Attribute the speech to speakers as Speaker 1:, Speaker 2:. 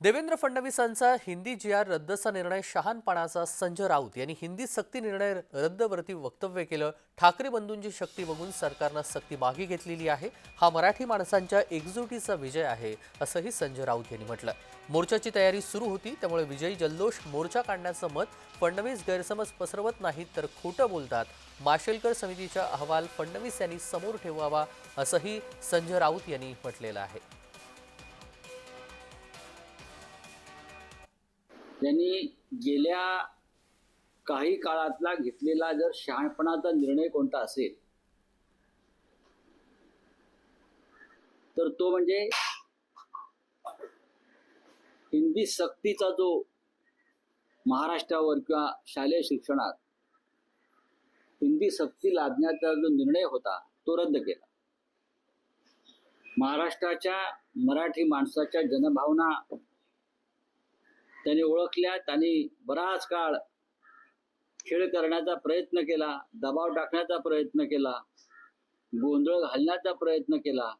Speaker 1: देवेंद्र फडणवीसांचा Hindi G R रद्दचा निर्णय शहानपणाचा संजय राऊत यांनी हिंदी सक्ती निर्णय रद्दवरती वक्तव्य केलं. ठाकरे बंधूंची शक्ती बघून सरकारनं सक्ती मागे घेतलेली आहे. हा मराठी माणसांच्या एकजुटीचा विजय आहे असंही संजय राऊत यांनी म्हटलं. मोर्चाची तयारी सुरू होती त्यामुळे विजयी जल्लोष मोर्चा काढण्याचं मत फडणवीस गैरसमज पसरवत नाहीत तर खोटं बोलतात. माशेलकर समितीचा अहवाल फडणवीस यांनी समोर ठेवावा असंही संजय राऊत यांनी म्हटलेलं आहे.
Speaker 2: त्यांनी गेल्या काही काळातला घेतलेला जर शहाणपणाचा निर्णय कोणता असेल तर तो म्हणजे हिंदी सक्तीचा जो महाराष्ट्रावर किंवा शालेय शिक्षणात हिंदी सक्ती लादण्याचा जो निर्णय होता तो रद्द केला. महाराष्ट्राच्या मराठी माणसाच्या जनभावना त्यांनी ओळखल्या त्यांनी बराच काळ खेळ करण्याचा प्रयत्न केला दबाव टाकण्याचा प्रयत्न केला गोंधळ घालण्याचा प्रयत्न केला.